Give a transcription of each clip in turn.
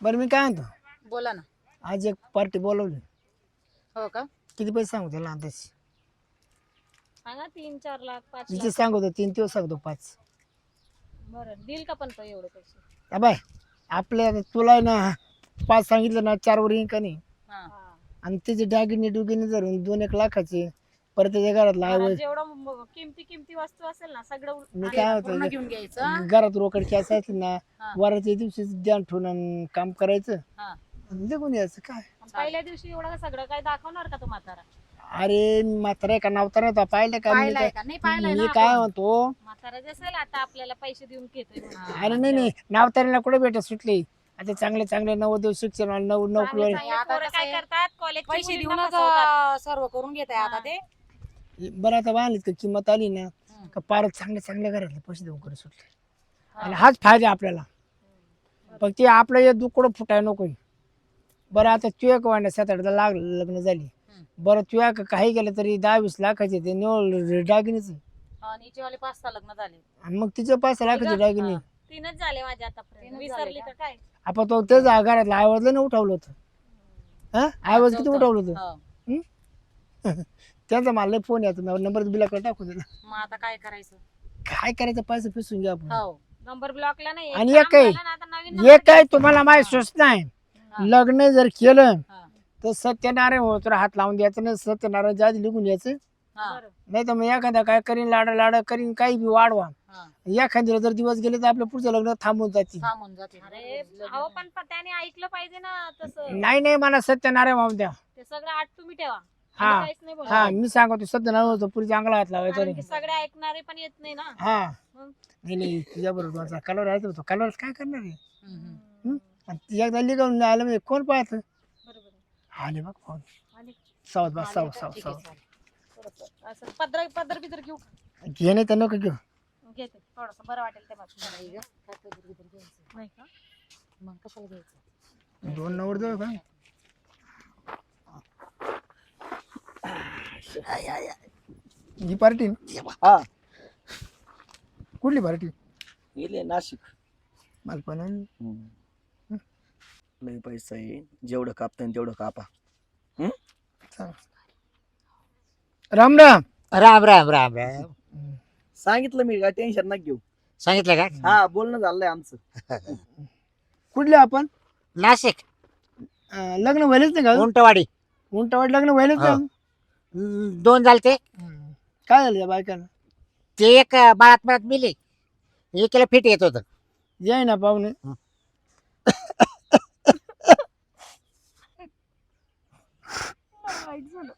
बरं मी काय म्हणतो? बोला ना. आज एक पार्टी बोलवली. हो का? किती पैसे सांगू त्याला अंदाज? सांगा तीन चार लाख पाच तिचे लाख. सांगतो तीन दिवस सांगतो पाच. बरं देईल का पण तो एवढे पैसे? या बाय आपल्या तुला आहे ना पाच सांगितलं ना चार वर येईन का नाही? हा. आणि त्याचे डागिने डुगिने धरून दोन एक लाखाचे परत त्याच्या घरातला घरात जेवढं म- किमती किमती वस्तू असेल ना सगळं उल- मी आणि काय पूर्ण होतं घेऊन घ्यायचं. घरात रोकड कॅस असली ना हा. वराच्या दिवशी ध्यान ठेवून आणि काम करायचं. हा. आणि निघून यायचं काय? आणि पहिल्या दिवशी एवढं सगळं काय दाखवणार का तो म्हातारा? अरे म्हातारा का? नावता नाही पाहिलं का? मी पाहिलाय काय का? नाही पाहिलाय मी ना काय आपण. म्हणतो? म्हातारा आता आपल्याला पैसे देऊन घेतोय म्हणून. अरे नाही नाही नावतारीला कुठे भेटत सुटले? आता चांगले चांगले नवोदय शिक्षण आणि नऊ नोकरी चांगले आता कसं? करतात? कॉलेज पैसे देऊनच अं, सर्व करून घेत आहे आता ते. बरं आता बांधलीत का किंमत आली ना. का पार चांगल्या चांगल्या घरातले पैसे देऊन करे सुटले. आणि हाच फायदा आपल्याला. फक्त ते आपलं हे दुकडं फुटाय नको बरं आता तू एक वाढण्या सात आठ लाख लग्न झाली. बरं तू एक काही केलं तरी दहा वीस लाखाचे ते निवड दागिनेच. आणि हिचेवाले पाच सहा लग्न झाले. मग तिचं पाच लाखाचे हा. तीनच झाले माझे आतापर्यंत. तीनच विसरली झाले का काय? आपण तो तेच घरातलं आवाजला नाही उठवलं होतं. हा. आवाज किती. उठवलं होतं? हो. त्यांचा मला लय फोन यायचा. नंबर बिलाकडे टाकून दिला. मग आता काय करायचं? काय करायचं? पैसे पिसून घ्या आपण. हो. नंबर ब्लॉकला नाही आणि एक आहे. हे काय तुम्हाला माहिती सूचना आहे. हा. लग्न जर केलं हा. तर सत्यनारायण होत हात लावून द्यायचं नाही सत्यनारायण जाती लिहून यायचं हा. नाही तर मग एखादा काय करीन लाडा लाडा करीन काही बी वाढवा. हा. एखाद्याला जर दिवस गेले तर आपलं पुढचं लग्न थांबून जाते. थांबून जाते. अरे अहो पण प- त्याने ऐकलं पाहिजे ना तसं. नाही नाही मला सत्यनारायण भाऊ द्या. ते सगळं आठ तुम्ही ठेवा. हा. काहीच नाही. हा मी सांगतो सत्यनारायण होतो पुढे चांगला हात लावायचा कारण नाही सगळे ऐकणारे पण येत नाही ना हा मग? नाही नाही तुझ्या बरोबर कलर आहे होतो कलर काय करणार आहे हम्म. हं? आणि ती एकदा लिगावून आलं म्हणजे कोण पाहत बरोबर आहे. आले बघ पाहून आणि सावध बस सावध सावध. थोडंसं असं पदर पदर बिदर घेऊ का? घे नाही तर नको घेऊ घेते थोडस बरं वाटेल ते. नाही का मग कशाला घ्यायचं दोन नवर देऊ का ही पार्टी? हा. कुठली पार्टी? गेले नाशिक. मला पण लय पैसा आहे. जेवढं कापता येईल तेवढं कापा. राम राम. राम राम राम राम. सांगितलं मी काय टेन्शन नका घेऊ. सांगितलं का? हा बोलणं झालंय आमचं. कुठले आपण? नाशिक. अं, लग्न व्हायलाच नाही का उंटवाडी. उंटावाट लग्न व्हायलाच हा. नाही दोन झालते हं. काय झालं त्या बायकांना ते एक बाळात मळात मिली एकीला फिट येत होत जाय ना पाहुणे झालं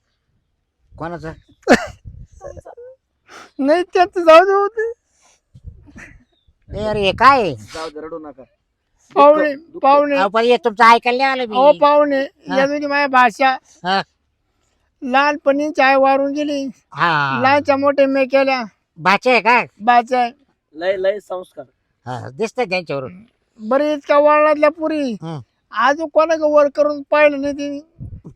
कोणाचं नाही त्याच जाऊ दे होते ए, अरे हे काय आहे? जाऊ दे, रडू नका पाहुणे. पाहुणे अहो, पण हे तुमचं ऐकायला नाही आलं अहो मी पाहुणे. या दोन्ही माझ्या भाषा हा. लहानपणी चाय वारून गेली. हा. लहानच्या मोठे मे केल्या. भाचे आहे का? बाचा लय लय संस्कार. हा दिसतंय त्यांच्यावरून बरे इतका वळणातल्या पुरी. हं. अजून कोणा वर करून पाहिलं नाही तिने.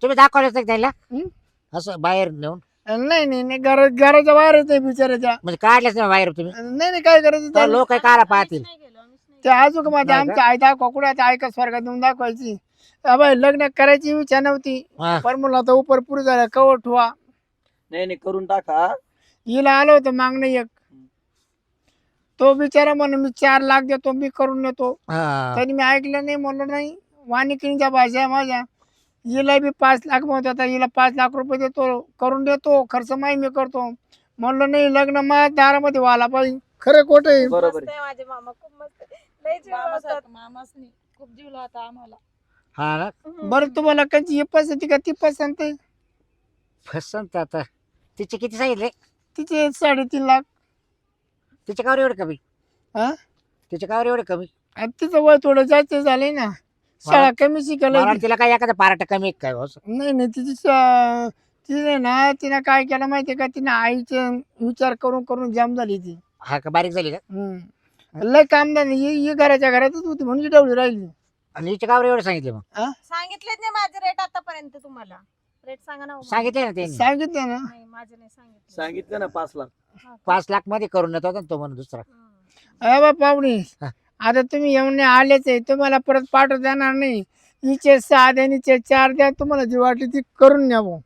तुम्ही दाखवलं त्याला हं? असं बाहेर नेऊन? नाही नाही नाही. घरा घराच्या बाहेर येते बिचाराच्या म्हणजे काढलंच नाही बाहेर तुम्ही? नाही नाही काय करायचं त्याला? लोक काला पाहतील. नाही गेलो आम्हीच नाही ते अजून माझ्या नाही? आमच्या आई दाखवा कुठे आता ऐका स्वर्गात नेऊन दाखवायची. अबाय लग्न करायची इच्छा नव्हती. हा. पण म्हणलं आता उपर पुरी झाला कवर ठेवा. नाही नाही करून टाका. हिला आलं होतं मागणं एक. तो बिचारा म्हणे मी चार लाख देतो मी करून नेतो. हा. तरी मी ऐकलं नाही म्हणलं नाही. वाणिकींच्या भाषा आहे माझ्या. हिला बी पाच लाख म्हणत आता हिला पाच लाख रुपये देतो करून देतो खर्च माही मी करतो. म्हणलं नाही लग्न माझ्या दारामध्ये व्हायला पाहिजे. खरं खोटं आहे. बरोबर मस्त आहे माझे मामा खूप मस्त. लय जीव लावतात. मामासनी खूप जीव लावता आम्हाला. हा ना. बरं तुम्हाला कधी ही पसंती का? ती पसंत आहे. फसंत आता. तिचे किती सांगितले? तिचे साडेतीन लाख. तिचे कावर एवढे कमी? हा? तिचे कावर एवढे कमी? आणि तिचं वय थोडं जास्त झालंय ना. शाळा कमी मला तिला काय एखादा पाराट कमी आहे काय हो असं? नाही नाही तिची तिने ना तिने काय केलं माहितीये का? तिने आईचे विचार करून करून जाम झाली ती. हा का? बारीक झाली का? हम्म. लय काम नाही ही ही घराच्या घरातच होती म्हणून डवली राहिली. आणि हिचे कावर एवढे सांगितले मग. सांगितलेच नाही माझे रेट आतापर्यंत तुम्हाला. रेट सांगा ना हो मला. सांगितले ना त्यांनी. सांगितलं ना. नाही माझे नाही सांगितले. सांगितलं ना पाच लाख. हा. पाच लाखमध्ये करून येतो ना तो म्हणून दुसरा. हं. अरे बा पाहुणे हा. आता तुम्ही येऊन आलेच आहे तुम्हाला परत पाठवता देणार नाही. हिचे सहा द्या आणि हिचे चार द्या तुम्हाला जी वाटली ती करून न्यावं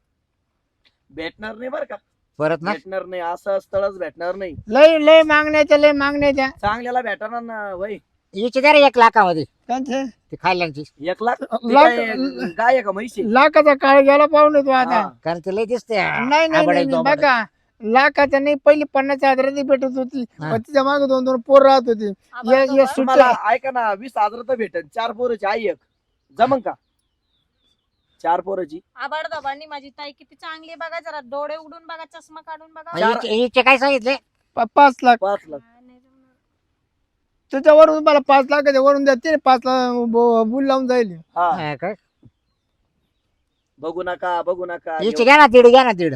भेटणार नाही बरं का. परत ना? भेटणार नाही असं स्थळच भेटणार नाही. लय लय मागण्याच्या लय मागण्याच्या चांगल्याला भेटणार ना वय हिची द्या रे एक लाखामध्ये. त्यांचे ती एक लाख? ती लाख- काय गाय आहे का म्हैशी? लाखाचा काळ गेला पाहून तो आता. हा. कारण ते लय दिसते. नाही नाही बघा. लाखाच्या नाही पहिली पन्नास हजाराची भेटत होती. हा. पण तिच्यामागे दोन दोन पोर राहत होती. ये- ये तुम्हाला सुट्ट्या ऐका ना वीस हजार तर भेटल चार पोराची आई एक. जमन का? चार पोराची. आबाडदाबांनी माझी ताई किती चांगली आहे बघा जरा डोळे उडून बघा चष्मा काढून बघा. हिचे काय सांगितले? प- पाच लाख. पाच लाख. त्याच्यावरून तुम्हाला पाच लाखाच्या वरून द्या पाच लाख ब- बुल लावून जाईल. हा. हा का? बघू नका बघू नका. हिची घ्या ना दीड घ्या ना दीड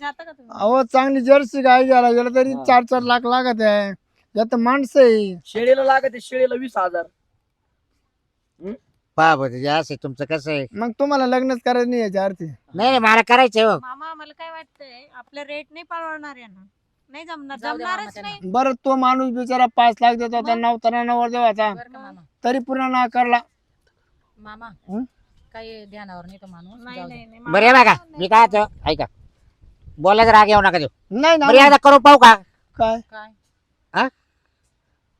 जाता का तुम्ही? अहो चांगली जर्सी गाय घ्यायला गेलं तरी हा. चार चार लाख लागत आहे. यात माणसं आहे. शेळीला लागत आहे, शेळीला वीस हजार. पहा बरं असं तुमचं कसं आहे? मग तुम्हाला लग्नच करायचं नाही याच्या अर्थी नाही नाही मला करायचंय हो. मामा मला काय वाटतंय आपलं रेट नाही परवडणार यांना नाही जमणार जाऊ दे जमणारच मामा नाही. बरं तो माणूस बिचारा पाच लाख देत होता? नवताना नवर देवाचा बरं का मामा? तरी पूर्ण नाकारला मामा हं? काही ध्यानावर नाही तो माणूस नाही जाऊ दे. नाही नाही बरं हे बघा मी काय ऐका. बोलायचं राग येऊ नका देऊ. नाही ना एकदा करून पाहू का? काय? काय?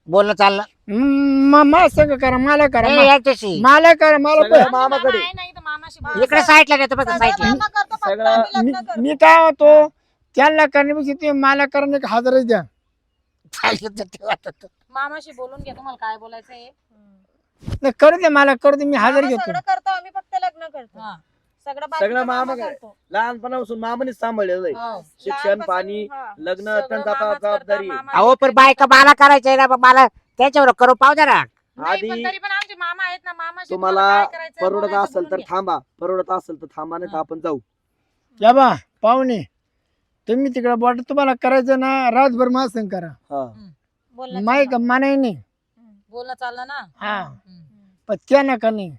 बोलणं चाललं. म- मा सगळं करा मला करा नाही, मा- याच्याशी. मला करा मला सगळं पण- मामा मामाकडे. आहे नाही तर मामाशी बोला. इकडे साईडला नेतो बघा सगळं साईडला. मामा करतो फक्त करू. मी काय होतो? त्यांना करण्यापेक्षा तुम्ही मला करणे हजरच द्या मामाशी बोलून घ्या तुम्हाला काय बोलायचंय हम्म. नाही करू दे मला करू दे मी हजर घेतो सगळं करतो आम्ही फक्त लग्न करतो हा सगळं बाकीचं मामा मामा काय? करतो लहानपणापासून मामानेच सांभाळलेलं आहे हो. शिक्षण लहानपासून- पाणी हा. लग्न सगळं त्यांचा आता मामाच करता, जबाबदारी अहो पण बायका मला करायचंय ना मग मला त्याच्यावर करून पाहू द्या ना नाही, पण आधी तरी पण आमचे मामा आहेत ना मामाशी तुम्हाला काय करायचंय, परवडत बोलायचं असेल तर बोलून घ्या. थांबा परवडत असेल तर थांबा नाही तर. आपण जाऊ या बा पाहुणे तुम्ही तिकडे बॉट तुम्हाला करायचं ना रातभर मासन करा हा बोलण्याचं माय नाही. बोलणं चाललं ना हा हम्म. पण त्या नका नाही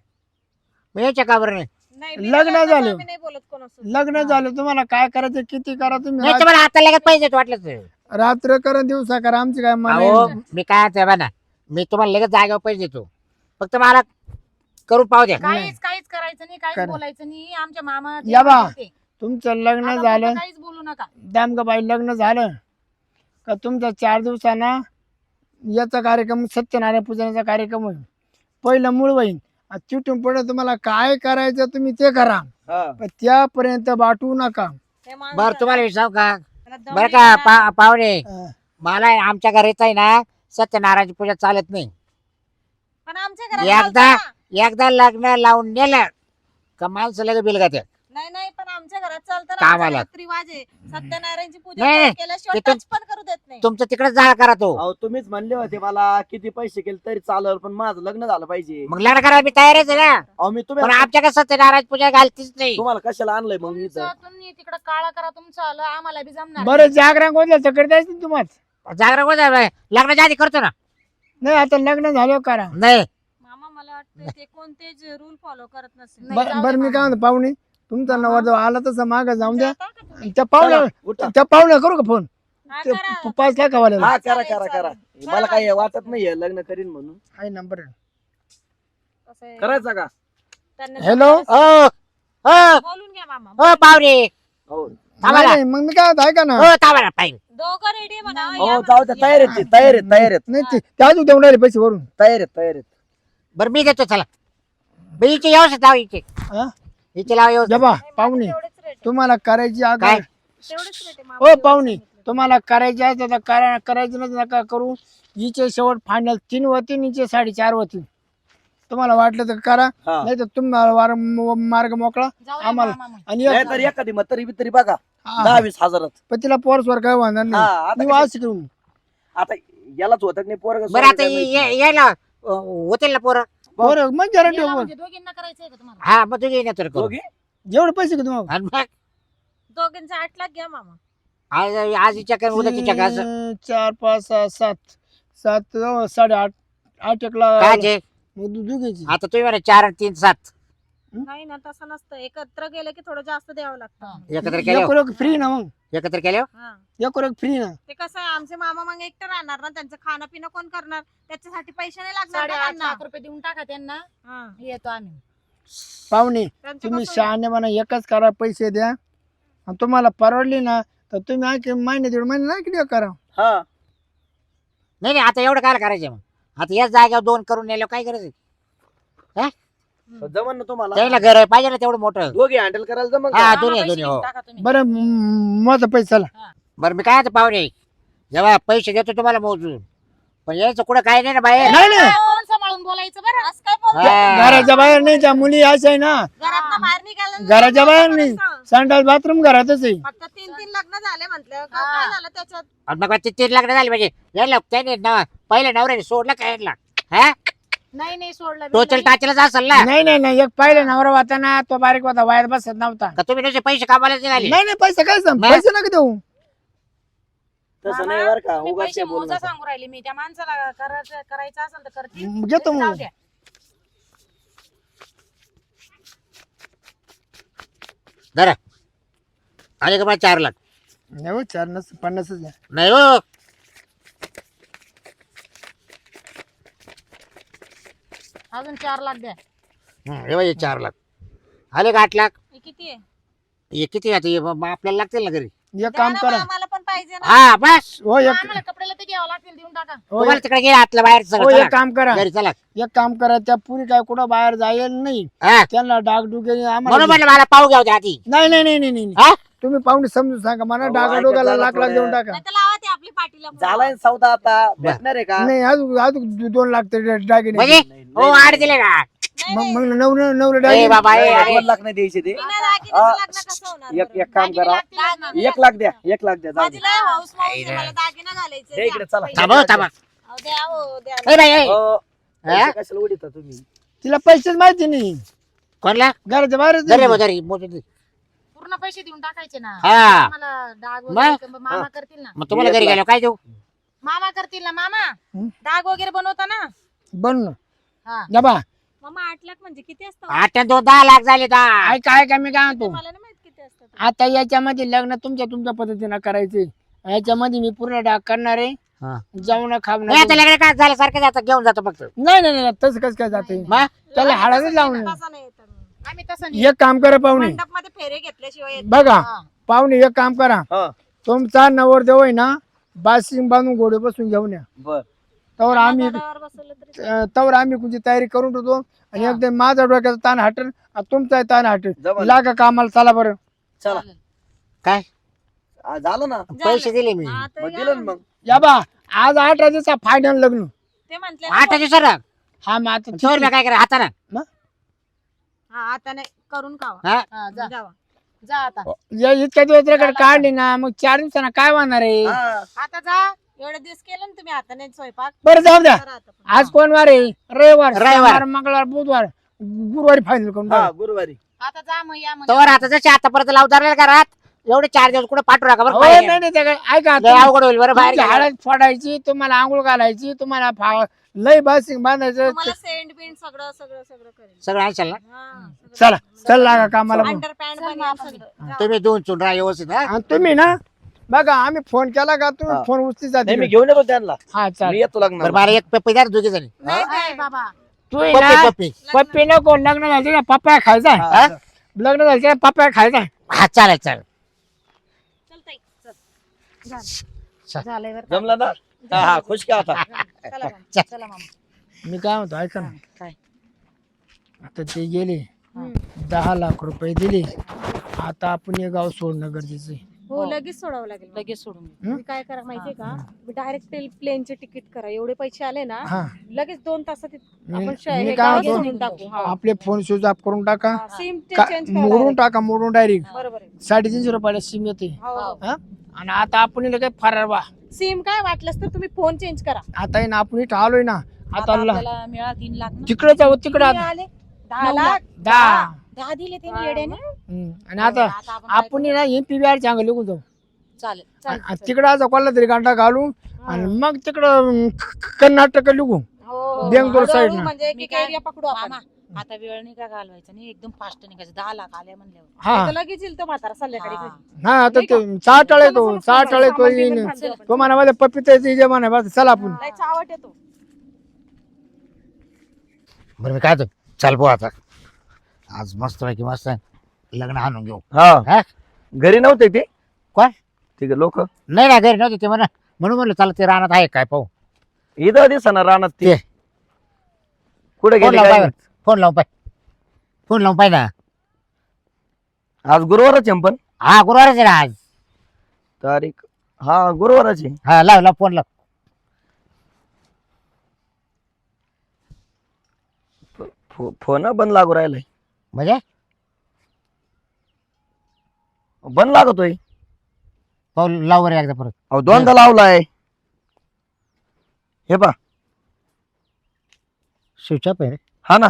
मग याच्या का बरं नाही नाही, मी लग्न झालं. आम्ही नाही बोलत कोणासोबत. लग्न झालं तुम्हाला काय करायचं किती करा तुम्ही नाही तर मला आता लगेच पैसे वाटलं तर. रात- रात्र करा दिवसा करा आमची काय अहो. मी काय म्हणतोय बा ना मी तुम्हाला लगेच जागेवर पैसे देतो फक्त मला करून पाहू द्या काहीच काहीच करायचं नाही काहीच करा. बोलायचं नाही आमच्या मामा या बा. तुमचं लग्न आता झालं. काहीच बोलू नका. दामगाबाई लग्न झालं. का तुमचा चार दिवसाना याचा कार्यक्रम सत्यनारायण पूजनाचा कार्यक्रम होईल. पहिलं मूळ होईल. आणि तिथून पुढे तुम्हाला काय करायचं तुम्ही ते करा. हा. पण त्यापर्यंत बाटू नका. हे माणूस बरं तुम्हाला विचारू का? त्याला दम बरं का. पा पाहुणे अं, मला आमच्या घरीच आहे ना सत्यनारायणची पूजा चालत नाही. पण आमच्या घरात एकदा चालतं ना. एकदा लग्न लावून नेलं का माणसं लगेच बिल गाते नाही नाही पण आमच्या घरात चालतं ना कामाला. आमच्या घरात रिवाज आहे सत्यनारायणची पूजा नाही, नाही, केल्याशिवाय तिथून- touch पण करू देत नाही. तुमचं तिकडे जाळ करा तो. अहो तुम्हीच म्हणले होते मला किती पैसे केले तरी चालेल पण माझं लग्न झालं पाहिजे. मग लग्न करायला मी तयारच आहे ना. अहो मी पण तुम्ही आमच्याकडे सत्यनारायण पूजा घालतीच नाही. तुम्हाला कशाला आणलंय मग मी इथं? तुमचं तुम्ही तिकडं काळा करा तुमचं आलं आम्हाला बी जमणार बरं जागरण कोणत्या तर करता येईल तुम्हाला. जागरण कोण आहे? लग्नाच्या आधी करतो ना. नाही आता लग्न झालं करा. नाही. मामा मला वाटतं ते कोणतेच रूल फॉलो करत नसेल. बर- मी. काय म्हणतो पाहुणे? तुमचा नवर जो आला तसं माग जाऊन द्या. का? त्या पाहुण्या. त्या पाहुण्या करू का फोन? हा, ते करा. प- पाच लाख हवाले हा करा करा करा. मला काही वाटत नाहीये लग्न करीन म्हणून. आहे. नंबर आहे? करायचा का? त्यांना हॅलो? ओ हो बोलून घ्या मामा हो पाहुणे. हो. थांबा ना. नाही मग मी काय ना. हो थांबा ना पाहिजे दोघं रेडी म्हणा हो जाऊ द्या तयार आहेत ते, तयार आहेत तयार आहेत. नाही ते त्या अजून देऊन राहिले पैसे वरून. तयार आहेत तयार आहेत. बरं मी देतो चला. मी हिचे व्यवस्थित लाव हिचे हा? हिचे लाव व्यवस्थित जबा पाहुणे तेवढेच रेट तुम्हाला करायची आग काय? तेवढेच रेट आहे ओ मामा पाहुणे तुम्हाला करायची आहे तर करा करायची नाही तर नका करू. हिचे शेवट फायनल तीन होती हिचे साडेचार होती तुम्हाला वाटलं तर करा हा. नाही तर तुम्हाला वार म- मार्ग मोकळा. जाऊ दे आम्हाला मामा मग. आणि नाही एक- तर एखादी म्हातारी बितरी बघा हा, दहा वीस हजारात. पण तिला पोरसवर काय होणार हा नाही आता मी कशी- वास घेऊन. आता यालाच होत नाही पोरग बरं आता ये- यायला अ, होतील ना पोरं? मग गॅरंटी याला म्हणजे दोघींना करायचंय का तुम्हाला? हा मग तुझी येणार करू. दोघी? जेवढे पैसे घेतो मग. आणि मग? दोघांचा आठ लाख घ्या मामा. आज आज उद्या असं तीन, चार पाच सहा सात. सात साडेआठ आठ एक लाख. काय जे? मग दु- दुघीची. आता तुम्ही म्हणा चार आणि तीन सात. नाही ना तसं नसतं. एकत्र गेलं की थोडं जास्त द्यावं लागतं. एकत्र केलं एक फ्री ना मग? एकत्र केलं हा. एक फ्री ना? ते कसं आहे आमचे मामा मग एकटं राहणार ना त्यांचं खाणं पिणं कोण करणार? त्याच्यासाठी पैसे नाही लागणार त्यांना. लाख रुपये देऊन टाका त्यांना. हा. येतो आम्ही. पाहुणे त्यांचं तुम्ही कसं- शहाणे म्हणा एकच करा पैसे द्या. आणि तुम्हाला परवडली ना तर तुम्ही आणखी महिने दीड महिने नाही किती करा हा. नाही नाही आता एवढं काय करायचं मग? आता याच जागेवर दोन करून नेलं काय करायचं जमन ना तुम्हाला? त्याला घर पाहिजे ना तेवढं मोठं. दोघे हँडल करायला जमन हा? दोन्ही दोन्ही पैसे हो. देऊन टाका तुम्ही. बरं म- माझा पैसा चला. बरं मी काय आता पाहुणे? जेव्हा पैसे देतो तुम्हाला मोजून. पण यायचं कुठं काय नाही ना बाहेर. नाही नाही. कोण सांभाळून बोलायचं बरं? असं काय बोलतो? हा. घराच्या बाहेर नाही त्या मुली अशा आहे ना घरातनं बाहेर निघालं ना घराच्या बाहेर नाही. संडास बाथरूम घरातच आहे. फक्त तीन तीन लग्न झाले म्हटलं. काय झालं त्याच्यात? आणि मग ते तीन लग्न झाले म्हणजे यायला त्याने न- पहिल्या नवऱ्याने सोडलं काय हा? नाही नाही सोडलं तो मी चल नाही. टाचेलाच असेल ना? नाही नाही नाही एक पाहिलं नवरा होता ना तो बारीक होता वायर बसत नव्हता. का तुम्ही नुसते पैसे कामाला निघाले नाही नाही पैसे काय सांग? पैसे नका देऊ. तसं नाही बरं का मी उगाच पैसे बोलू मोजा नका. सांगू राहिले मी. त्या माणसाला करायचं करायचं असेल तर घेतो मग. जाऊ द्या. जरा आले का मला चार लाख? नाही हो, चार नस पन्नासच द्या नाही हो. अजून चार लाख द्या. हं, हे बघ, हे चार लाख. आले का आठ लाख? हे किती आहे? हे किती आता? हे मग आपल्याला लागतील ना घरी. एक द्या काम ना करा. बा, आम्हाला पण पाहिजे ना. हा बस. हो एक आम्हाला कपड्याला ते घ्यावं लागतील देऊन टाका. हो तुम्हाला एक- तिकडे गेला आतलं बाहेर हो सगळं एक चला. काम करा. घरी चला. एक काम करा त्या पुरी काय कुठं बाहेर जाईल नाही. हा. त्यांना डागडुगे म्हणून आम्हाला म्हटलं मला पाहू घ्या आधी. नाही नाही नाही नाही नाही. हा? तुम्ही पाहुणे समजून सांगा मला लाख जा लाख ना देऊन. टाका. नाही झालाय ना सौदा आता भेटणार आहे का नाही अजून अजून दोन लाख तरी दागिने म्हणजे नाही, हो आठ दिले नाही, मग. मग नऊ नऊ नऊ ए दागिने बाबा ए, नाही, ए. दोन लाख नाही द्यायचे ते बिना दागिन्याचं. लग्न कसं होणार एक? एक काम दागिने करा ना. एक लाख द्या एक लाख द्या जाऊ माझी दे. लय हौस मौस आहे, मला दागिना घालायचे द्या इकडे चला थांबा थांबा अहो, द्या हो, द्या ए बाई ए. हो, पैसे? कशाला उडीता तुम्ही तिला पैसेच माहिती नाही कोणला घराच्या बाहेरच नाही. मोजून दे. पैसे देऊन टाकायचे ना. हा. आम्हाला डाग वगैरे क- मामा करतील ना. मग तुम्हाला घरी. गेलो काय देऊ? मामा करतील ना मामा. हं? डाग वगैरे बनवता ना. बन हा. जबा मामा आठ लाख म्हणजे किती असतं? आठ आणि दोन दहा लाख झाले दहा ऐका ऐका मी काय म्हणतो? मला नाही माहीत किती असतं ते. आता याच्यामध्ये लग्न तुमच्या तुमच्या पद्धतीनं करायचे याच्यामध्ये मी पूर्ण डाग करणार आहे. हा. जाऊन खाऊ नाही आता लग्न काय झालं सारखं जातं? घेऊन जातो फक्त. नाही नाही नाही तसं कसं काय जाते? मग त्याला हाडाचं लावून नाही येत आम्ही. आम्ही तसं नाही. एक काम करा पाहुणे. मंडपमध्ये फेरे घेतल्याशिवाय येत बघा हा. पाहुणे एक काम करा. हा. तुमचा नवरदेव आहे ना बासिंग बांधून घोडे बसून घेऊन या. बर. तवर आम्ही बसवलं तरी अं, तवर आम्ही तुमची तयारी करून ठेवतो आणि एकदम माझा डोक्याचा ताण हटेल आणि तुमचा ताण हटेल. जमलं. लागा कामाला चला बरं. चला. चालेल. काय? आ, झालं ना? पैसे दिले मी. हा, तर मग या. दिलं ना मग. या बा आज अठरा दिवसा फायनल लग्न. ते म्हंटले आठ दिवसाला? हा मग आता चोर काय करा हाताना. हा आता नाही करून खावा. हा? हा, जा. जावा. जा आता. या इतक्या दिवस रेकॉर्ड काढली ना मग चार दिवसांना काय वाहणार आहे? हा. आता जा. एवढे दिवस केलं ना तुम्ही आता नाही स्वयंपाक. बरं जाऊ द्या. करा आता पण. आज कोण वार आहे? रविवार रविवार. सोमवार मंगळवार बुधवार गुरुवारी फायनल करून हा. गुरुवारी. आता जा मग या तवर आता जसे आतापर्यंत लावदार का राहत एवढे चार दिवस कुठे पाठवू नका बरं? हो, बाहेर. नाही नाही त्या काय- ऐका लय अवघड होईल बरं बाहेर तुमची गेल्यावर. हळद फोडायची तुम्हाला आंघोळ घालायची तुम्हाला फा- लय बासिंग बांधायचं. तुम्हाला सेंट बिंट सगळं सगळं सगळं करेल. सगळं आणशाल ना? हा. चला चल लागा कामाला मग. पण सगळं. तुम्ही दोन चुन राहा व्यवस्थित हा. आणि तुम्ही ना बघा आम्ही फोन केला का तुम्ही हा. फोन उचली नाही मी जाते घेऊन येतो त्यांना. हा चाल मी येतो बरं लग्न मला एक पप्पी द्या दोघी जणी. नाही अय नाही. बाबा. तू पप्पी ना. पप्पी. पप्पी नको लग्न झालं का पप्पा खायचा हा, लग्न झालं का पप्पा खायचा हा चालेल चालेल. चल. झालंय बरं का? जमलं ना हा हा खुश का आता चला मग. चला मामा मी काय म्हणतो ऐका ना काय आता ते गेले हम्म. दहा लाख रुपये दिले आता आपण हे गाव सोडणं गरजेचं आहे हो लगेच सोडावं लागेल. लगेच सोडून. तुम्ही काय करा माहितीये का? डायरेक्ट प्लेनचे तिकीट करा. एवढे पैसे आले ना हा. लगेच दोन तासात मी आपण श- मी हे काय गाव म्हणतो? सोडून टाकू. हा. आपले फोन स्विच ऑफ करून टाका. सिम का- चेंज मोडून टाका मोडून डायरेक्ट बरोबर आहे. साडेतीनशे रुपयाला सिम येते. हो, हो. हा? आणि आता आपण काय फरार वा सिम काय वाटलंस तर तुम्ही फोन चेंज करा. आता ना आपण इथं आलोय ना आता आता ला- आपल्याला मिळा तीन लाख ना. तिकडे जाऊ तिकडे किती आले. दहा लाख. दहा. दहा दिले ते हा, येड्याने. हम्म. आणि आता आता आपण काय आपण आहे ना एम पी बी लिहून जाऊ. करू? चालेल आणि- तिकडं आता कोणला तरी गांडा घालू आणि मग तिकडं अं, क- क- कर्नाटक लिहू. हो. बेंगलोर हळूहळू side नं. म्हणजे एक मी एक काय- एरिया पकडू आपण. मामा आता वेळ नाही का घालवायचा? नाही एकदम फास्ट निघायचं. दहा लाख आले म्हणल्यावर. हा. आता लगेच येईल तो म्हातारा संध्याकाळी हा. घरी. हा आता ते चाट आळे तो चला, चला, चाट आळे तो सामान बिमान येईन. तो म्हणा पपिता जे म्हणा बस चला आपण. लय चावट येतो बरं मी काय तो चाल पो आता. आज मस्त पैकी मस्त लग्न आणून घेऊ. हा. हा? घरी नव्हते ते? कोण? ठीक आहे लोक? नाही ना घरी नव्हते ते म्हणा. म्हणून म्हणलं चला ते रानात आहे काय पाहू. इथं दिसना रानात ते. ते. कुठे फोन गेले लावून काय पाय. फोन लावून पाय. फोन लावून पाय ना. आज गुरुवारच आहे पण? हा गुरुवारच आहे ना आज. तारीख. हा गुरुवारच आहे. हा लाव लाव फोन लाव. फो- फोन बंद लागू राहिलाय. म्हणजे? बंद लागतोय. पाहू लाव बरं एकदा परत. अहो दोनदा लावलाय. हे पा स्विच ऑफ आहे रे. हा ना.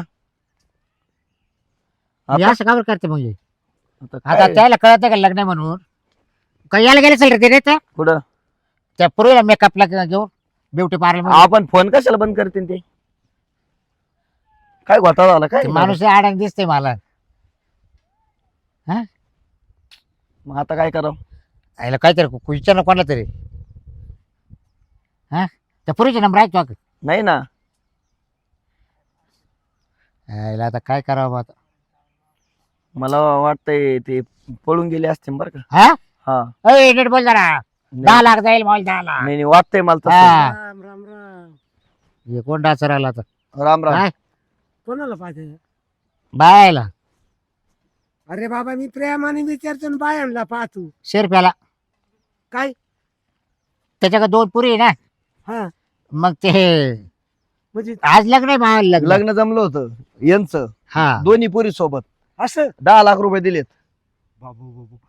आता- असं का बरं करते म्हणजे आता आता काय? त्याला कळत का लग्न आहे म्हणून? काय यायला गेले असेल रे ते रे त्या? कुठं? त्या पूर्वीला मेकअपला घेऊन ब्युटी पार्लर आपण फोन कशाला बंद करतील ते? काय घोटाळा झाला? काय माणूस आडाने दिसते मला. मग आता काय करावं? याला काहीतरी विचार ना कोणाला तरी. हा? त्या पुरीचा नंबर आहे तो नाही ना. याला आता काय करावं बा आता? मला वाटतंय ते पळून गेले असते बरं का. हा? हा. अय नीट बोल जरा. दहा नाही लाख जाईल मला दहा लाख नाही, नाही, वाटतंय मला तसं. हा. राम राम राम. हे कोण डाचर राहिला आता? राम राम. काय कोणाला पाहिजे? बायला. अरे बाबा मी प्रेमाने विचारतो ना बायांना पाहतो. शेरप्याला. काय? त्याच्याकडे दोन पुरी आहे ना. हा. मग ते म्हणजे आज लग्न आहे लग्न. लग्न जमलं होतं. यांचं. हा. दोन्ही पुरी सोबत. असं? दहा लाख रुपये दिलेत.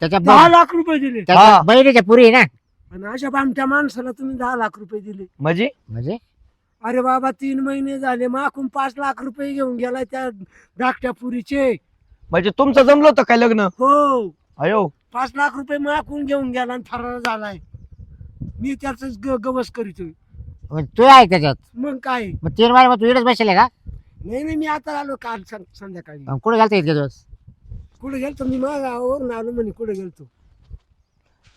त्याच्या दहा ब- लाख रुपये दिले. त्याच्या हा. बहिणीच्या पुरी आहे ना. आणि अशा बामट्या माणसाला तुम्ही दहा लाख रुपये दिले. म्हणजे? म्हणजे? अरे बाबा तीन महिने झाले माकून पाच लाख रुपये घेऊन गेला त्या धाकट्या पुरीचे. म्हणजे तुमचं जमलं होतं काय लग्न? हो. अयो. पाच लाख रुपये माकून घेऊन गेला आणि फरार झालाय. मी त्याच गवस करीतोय. मग तू आहे त्याच्यात मग काय? मग तीन महिने मग तू इकडेच बसले का? नाही नाही मी आता आलो काल सं- संध्याकाळी. मग कुठे घालता इतके दिवस? कुठे गेलतो? मी माझ्या गावावरून आलो म्हणे कुठे गेलतो?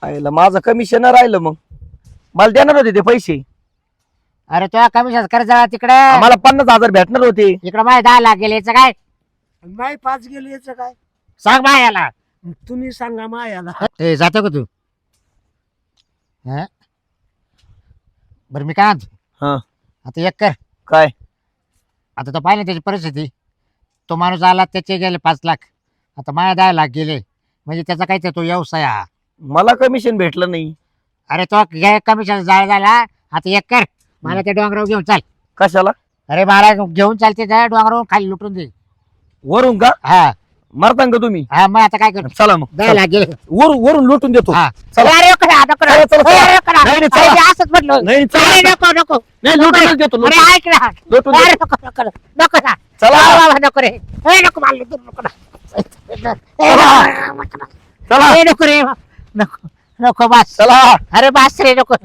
आईला माझं कमिशन राहिलं मग. मला देणार होते ते पैसे. अरे तुला कमिशन कर जरा तिकडे. मला पन्नास हजार भेटणार होते. इकडे माझे दहा लाख गेले याचं काय? आणि माय पाच गेले याचं काय? सांग बा याला. तुम्ही सांगा मायाला ए जातो का तू? हा? बरं मी काय म्हणतो? हा. आता एक कर. काय? आता तो पाहिलं त्याची परिस्थिती. तो माणूस आला त्याचे गेले पाच लाख. आता माझ्या दहा लाख गेले. म्हणजे त्याचा काय ते तो व्यवसाय हा. मला कमिशन भेटलं नाही. अरे तो कमिशन जाळ झाला. आता एक कर. मला त्या डोंगरावर घेऊन चाल. कशाला? अरे मला घेऊन चालते त्या डोंगरावर खाली लुटून दे. वरून का? हा. मरतान का तुम्ही? हा मग आता काय कर चला मग दहा लाख गेले वरून वरून लुटून देतो. हा. चला. अरे नको नको ना. चला, चला, चला. अरे नको ना. नाही, नाही, अरे चला. मी असंच म्हटलं. नाही चला अरे नको नको. नाही लुटूनच देतो अरे लुटून. ऐक ना. लुटून अरे देतो. नको नको नको. ना. चला. नको रे. ए नको मला नको ना. ए, नको ना. चला. ए, नको रे नको नको बस. चला. अरे बस रे नको.